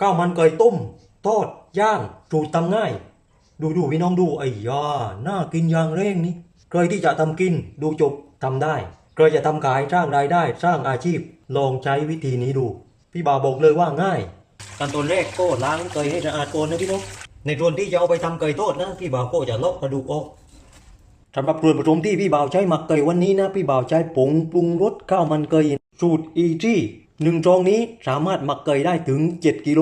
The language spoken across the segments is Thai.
ข้าวมันไก่ต้ม ทอด ย่างสูตรทำง่าย ดูดูพี่น้องดูไอ้ยาน่ากินอย่างเร่งนี่ใครที่จะทำกินดูจบทำได้ใครจะทำขายสร้างรายได้สร้างอาชีพ ลองใช้วิธีนี้ดู พี่บ่าวบอกเลยว่าง่าย ขั้นตอนแรกก็ล้างไก่ให้สะอาดก่อนนะพี่น้องในส่วนที่จะเอาไปทำไก่ทอดนะพี่บ่าวก็จะลอกกระดูกออกสำหรับส่วนผสมที่พี่บ่าวใช้หมักไก่วันนี้นะ พี่บ่าวใช้ผงปรุงรสข้าวมันไก่สูตรอีจี้ หนึ่งซองนี้สามารถหมักไก่ได้ถึง 7 กิโล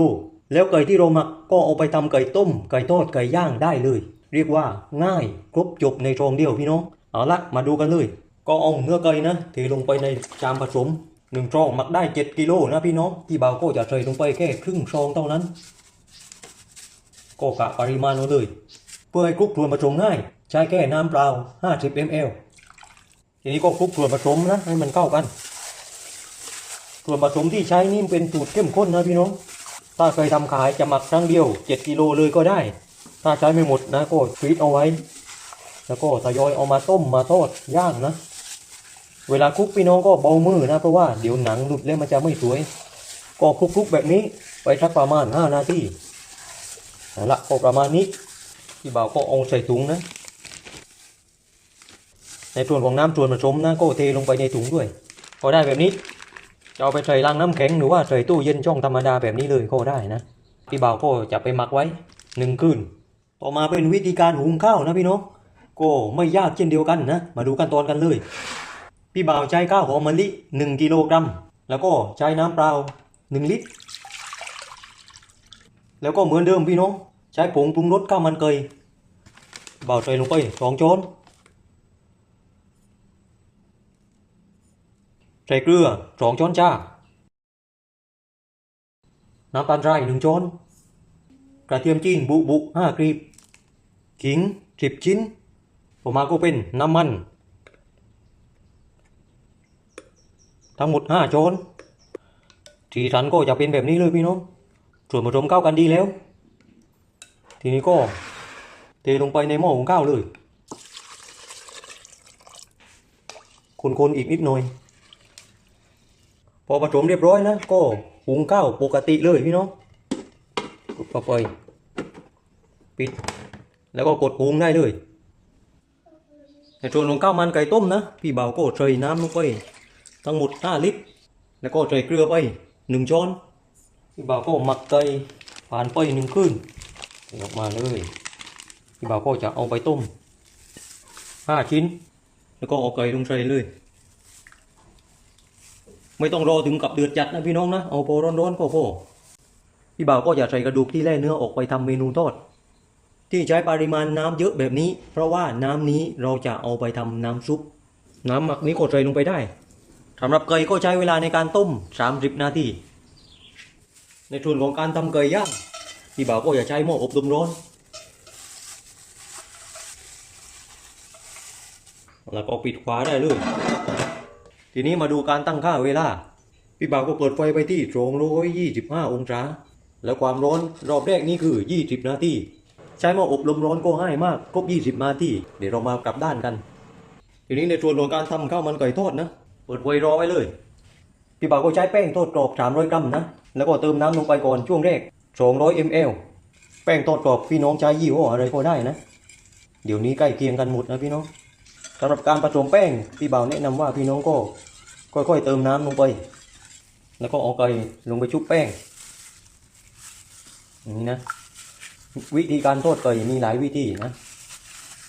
แล้วไก่ที่เราหมักก็เอาไปทำไก่ต้ม ไก่ทอด ไก่ย่างได้เลย เรียกว่าง่ายครบจบในซองเดียวพี่น้อง เอาละมาดูกันเลย ก็เอาเนื้อไก่นะเทลงไปในชามผสมหนึ่งซองหมักได้ 7 กิโลนะพี่น้องพี่บ่าวก็จะใส่ลงไปแค่ครึ่งซองเท่านั้น ก็กะปริมาณเอาเลย เพื่อให้คลุกส่วนผสมง่าย ใช้แค่น้ำเปล่า 50 ml ทีนี้ก็คลุกส่วนผสมนะให้มันเข้ากัน ส่วนผสมที่ใช้นี่เป็นสูตรเข้มข้นนะพี่น้อง ถ้าเคยทำขายจะหมักครั้งเดียว 7กิโลเลยก็ได้ ถ้าใช้ไม่หมดนะก็ฟรีซเอาไว้ แล้วก็ทยอยเอามาต้มมาทอดย่างนะ เวลาคลุกพี่น้องก็เบามือนะเพราะว่าเดี๋ยวหนังหลุดแล้วมันจะไม่สวย ก็คลุกๆแบบนี้ไปสักประมาณ 5 นาทีเอาละก็ประมาณนี้พี่บ่าวก็เอาใส่ถุงนะ ในส่วนของน้ำส่วนผสมนะก็เทลงไปในถุงด้วย พอได้แบบนี้ เอาไปใส่ลังน้ำแข็งหรือว่าใส่ตู้เย็นช่องธรรมดาแบบนี้เลยก็ได้นะ พี่บ่าวก็จะไปหมักไว้หนึ่งคืน ต่อมาเป็นวิธีการหุงข้าวนะพี่น้อง ก็ไม่ยากเช่นเดียวกันนะ มาดูขั้นตอนกันเลย พี่บ่าวใช้ข้าวหอมมะลิหนึ่งกิโลกรัม แล้วก็ใช้น้ำเปล่าหนึ่งลิตร แล้วก็เหมือนเดิมพี่น้อง ใช้ผงปรุงรสข้าวมันไก่เบาใส่ลงไปสองช้อน ใส่เกลือสองช้อนชา น้ำตาลทรายหนึ่งช้อน กระเทียมจีนบุบุห้ากรีบ ขิงสิบชิ้นต่อมาก็เป็นน้ำมัน ทั้งหมดห้าช้อน สีสันก็จะเป็นแบบนี้เลยพี่น้อง ส่วนผสมเข้ากันดีแล้ว ทีนี้ก็เทลงไปในหม้อหุงข้าวเลย คนๆอีกนิดหน่อย พอผสมเรียบร้อยนะก็หุงข้าวปกติเลยพี่น้องกดเข้าไปปิด แล้วก็กดหุงได้เลยในส่วนของข้าวมันไก่ต้มนะ พี่เบาก็ใส่น้ำลงไปทั้งหมด5ลิตร แล้วก็ใส่เกลือไป1ช้อน พี่บ่าวก็หมักไก่ผ่านไปหนึ่งคืนออกมาเลยพี่บ่าวก็จะเอาไปต้มห้าชิ้น แล้วก็เอาไก่ลงใส่เลย ไม่ต้องรอถึงกับเดือดจัดนะพี่น้องนะ เอาพอร้อนๆก็พอพี่บ่าวก็จะใส่กระดูกที่แล่เนื้อออกไปทำเมนูทอด ที่ใช้ปริมาณน้ำเยอะแบบนี้ เพราะว่าน้ำนี้เราจะเอาไปทำน้ำซุป น้ำหมักนี้ก็ใส่ลงไปได้สำหรับไก่ก็ใช้เวลาในการต้ม 30 นาที ในส่วนของการทำไก่ย่างพี่บ่าวก็อย่าใช้หม้ออบลมร้อน แล้วก็ปิดฝาได้เลย ทีนี้มาดูการตั้งค่าเวลา พี่บ่าวก็เปิดไฟไปที่225องศา แล้วความร้อนรอบแรกนี่คือ20นาที ใช้หม้ออบลมร้อนก็ง่ายมาก ครบ20นาที เดี๋ยวเรามากลับด้านกัน ทีนี้ในส่วนของการทำข้าวมันไก่ทอดนะ เปิดไฟรอไว้เลย พี่บ่าวก็ใช้แป้งทอดกรอบ300กรัมนะ แล้วก็เติมน้ำลงไปก่อนช่วงแรก200 ml แป้งทอดกรอบพี่น้องใช้ยี่ห้ออะไรก็ได้นะ เดี๋ยวนี้ใกล้เคียงกันหมดนะพี่น้อง สำหรับการผสมแป้งพี่บ่าวแนะนำว่าพี่น้องก็ค่อยๆเติมน้ำลงไป แล้วก็เอาไก่ลงไปชุบแป้งอย่างนี้นะ วิธีการทอดไก่มีหลายวิธีนะ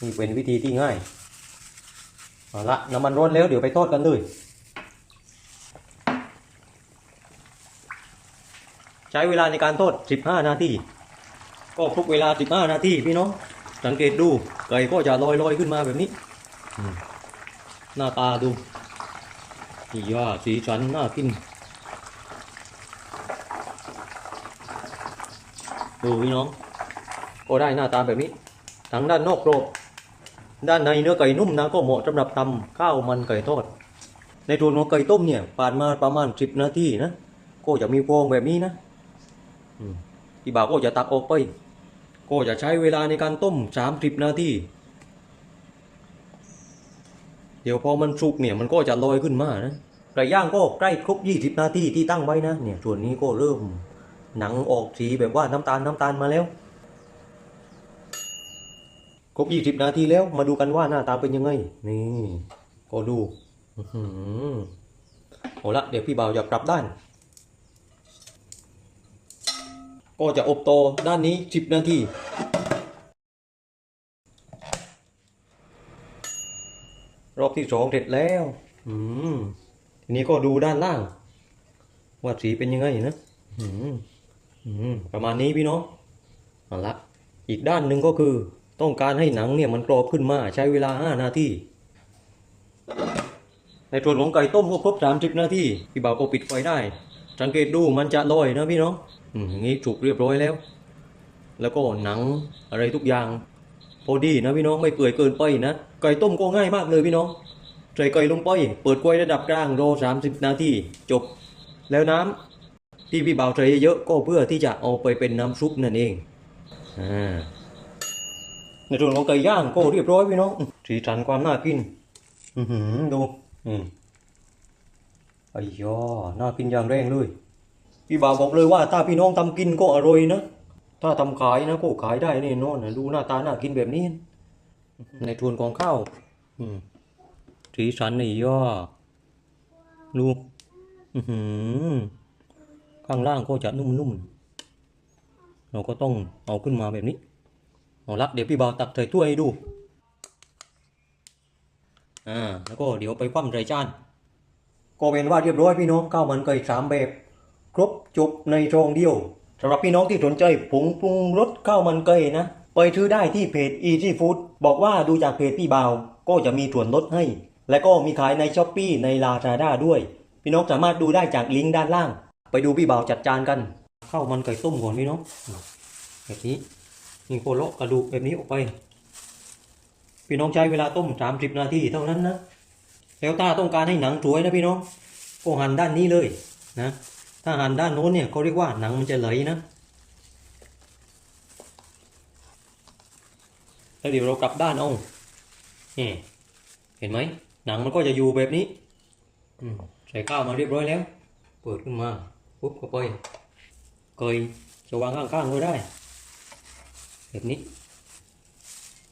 นี่เป็นวิธีที่ง่ายเอาละน้ำมันร้อนแล้วเดี๋ยวไปทอดกันเลยใช้เวลาในการทอด 15 นาทีก็คลุกเวลา 15 นาทีพี่น้องสังเกตดูไก่ก็จะลอยๆขึ้นมาแบบนี้ หน้าตาดูอีย่าสีสันน่ากิน ดูพี่น้อง ก็ได้หน้าตาแบบนี้ ทั้งด้านนอกกรอบด้านในเนื้อไก่นุ่มนะก็เหมาะสำหรับทำข้าวมันไก่ทอด ในส่วของไก่ต้มเนี่ยผ่านมาประมาณ10นาทีนะ ก็จะมีฟองแบบนี้นะอีบ่าวก็จะตักออกไป ก็จะใช้เวลาในการต้ม30นาที เดี๋ยวพอมันสุกเนี่ยมันก็จะลอยขึ้นมานะไก่ย่างก็ใกล้ครบ 20 นาทีที่ตั้งไว้นะเนี่ยส่วนนี้ก็เริ่มหนังออกสีแบบว่าน้ำตาลน้ำตาลมาแล้ว ครบยี่สิบนาทีแล้วมาดูกันว่าหน้าตาเป็นยังไง นี่ก็ดูอื้อหือเอาละเดี๋ยวพี่บ่าวจะกลับด้าน ก็จะอบโตด้านนี้สิบนาที รอบที่สองเสร็จแล้ว อืมทีนี้ก็ดูด้านล่าง ว่าสีเป็นยังไงนะอืมอืมประมาณนี้พี่น้องเอาละอีกด้านหนึ่งก็คือ ต้องการให้หนังเนี่ยมันกรอบขึ้นมาใช้เวลา5นาทีในส่วนของไก่ต้มก็ครบ30นาทีพี่บ่าวก็ปิดไฟได้ สังเกตดูมันจะลอยนะพี่น้อง อืมอย่างนี้ถูกเรียบร้อยแล้ว แล้วก็หนังอะไรทุกอย่าง พอดีนะพี่น้องไม่เปื่อยเกินไปนะไก่ต้มก็ง่ายมากเลยพี่น้องใส่ไก่ลงไปเปิดไฟระดับกลางรอ30 นาทีจบ แล้วน้ำที่พี่บ่าวใส่เยอะก็เพื่อที่จะเอาไปเป็นน้ำซุปนั่นเองอ่าในส่วนของไก่ย่างก็เรียบร้อยพี่น้องสีสันความน่ากิน อือหือดูอืมไอ้ยอน่ากินอย่างแรงเลยพี่บ่าวบอกเลยว่าถ้าพี่น้องทำกินก็อร่อยนะ ถ้าทำขายนะก็ขายได้แน่นอนนะดูหน้าตาน่ากินแบบนี้ ในส่วนของข้าวสีสันไอ้ยอดูข้างล่างก็จะนุ่มๆ เราก็ต้องเอาขึ้นมาแบบนี้ เอาละเดี๋ยวพี่บ่าวตักใส่ถ้วยให้ดู อ่า แล้วก็เดี๋ยวไปคว่ำใส่จาน ก็เป็นว่าเรียบร้อยพี่น้องข้าวมันไก่สามแบบ ครบจบในซองเดียว สำหรับพี่น้องที่สนใจผงปรุงรสข้าวมันไก่นะ ไปซื้อได้ที่เพจ Easy Food บอกว่าดูจากเพจพี่บ่าวก็จะมีส่วนลดให้ และก็มีขายในช้อปปีในลาซาด้าด้วย พี่น้องสามารถดูได้จากลิงก์ด้านล่าง ไปดูพี่บ่าวจัดจานกันข้าวมันไก่ต้มก่อนพี่น้องแบบนี้นี่โคโลกระดูกแบบนี้ออกไป พี่น้องใช้เวลาต้ม 30 นาทีเท่านั้นนะแล้วถ้าต้องการให้หนังสวยนะพี่น้องก็หั่นด้านนี้เลยนะ ถ้าหันด้านโน้นเนี่ยเขาเรียกว่าหนังมันจะไหลนะแล้วเดี๋ยวเรากลับด้านเอานี่เห็นไหมหนังมันก็จะอยู่แบบนี้ใส่ข้าวมาเรียบร้อยแล้ว เปิดขึ้นมาปุ๊บเข้าไปเกยจะวางข้างๆก็ได้ แบบนี้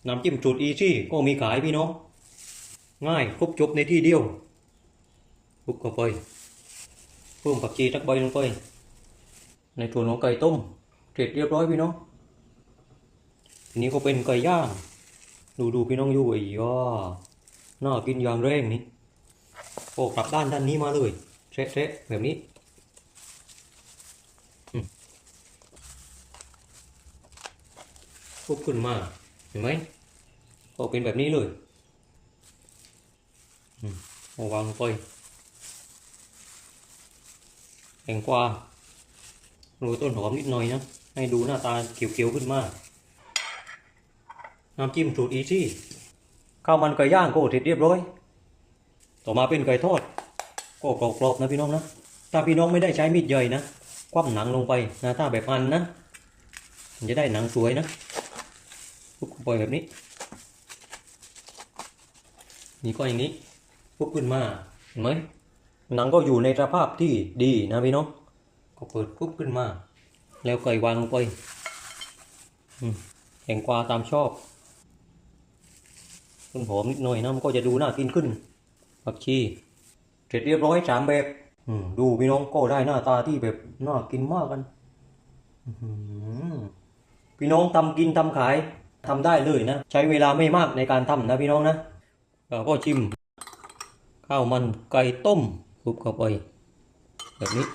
น้ำจิ้มสูตรอีซี่ก็มีขายพี่น้อง ง่ายครบจบในที่เดียวบุกเข้าไป พิ่มผักชีสักใบลงไป ในส่วนของไก่ต้มเสร็จเรียบร้อยพี่น้องทีนี้ก็เป็นไก่ย่างดูดูพี่น้องอยู่ไอ้ย่าน่ากินอย่างแรงนี่โอ้กลับด้านด้านนี้มาเลยเซะๆแบบนี้ปุ๊บขึ้นมาเห็นไหมก็เป็นแบบนี้เลยอืมเอวางลงไป แตงกวาโรยต้นหอมนิดหน่อยนะ ให้ดูหน้าตาเขียวๆขึ้นมาน้ำจิ้มสูตรอีซี่ข้าวมันไก่ย่างก็เสร็จเรียบร้อย ต่อมาเป็นไก่ทอดก็กรอบๆนะพี่น้องนะถ้าพี่น้องไม่ได้ใช้มีดใหญ่นะคว่ำหนังลงไปนะถ้าแบบอันนะมันจะได้หนังสวยนะปุ๊บไปแบบนี้ นี่ก็อย่างนี้ปุ๊บขึ้นมาเห็นไหม หนังก็อยู่ในสภาพที่ดีนะพี่น้องก็เปิดปุ๊บขึ้นมา แล้วไก่วางลงไปอืมแตงกวาตามชอบต้นหอมนิดหน่อยนะมันก็จะดูน่ากินขึ้นผักชีเสร็จเรียบร้อยสามแบบอืมดูพี่น้องก็ได้หน้าตาที่แบบน่ากินมากกันอื้อหือพี่น้องทำกินทำขายทำได้เลยนะใช้เวลาไม่มากในการทำนะพี่น้องนะเราก็ชิม ข้าวมันไก่ต้ม คลุบเข้าไปแบบนี้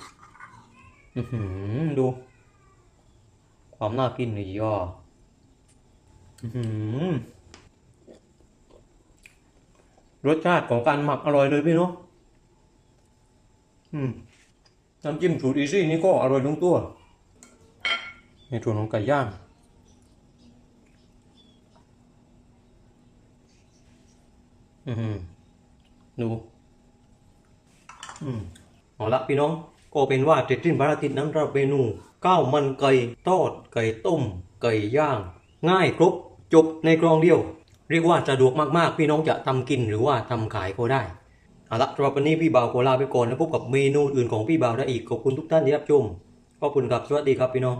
อือหือดู ความน่ากินเลยย่ออือหือรสชาติของการหมักอร่อยเลยพี่เน้องอืมน้ำจิ้มสูตรอีซี่นี่ก็อร่อยลงตัว ในส่วนของไก่ย่างอืมดู อืมเอาละพี่น้องก็เป็นว่าเสร็ดสิ้นภารกิจนั้นเราเมนูข้าวมันไก่ทอดไก่ต้ม ไก่ย่าง ง่ายครบจบในกรองเดียว เรียกว่าสะดวกมากๆ พี่น้องจะทำกินหรือว่าทำขายก็ได้เอาละสำหรับวันนี้พี่บ่าวขอลาไปก่อนแล้วพบกับเมนูอื่นของพี่บ่าวได้อีกขอบคุณทุกท่านที่รับชมขอบคุณครับสวัสดีครับพี่น้อง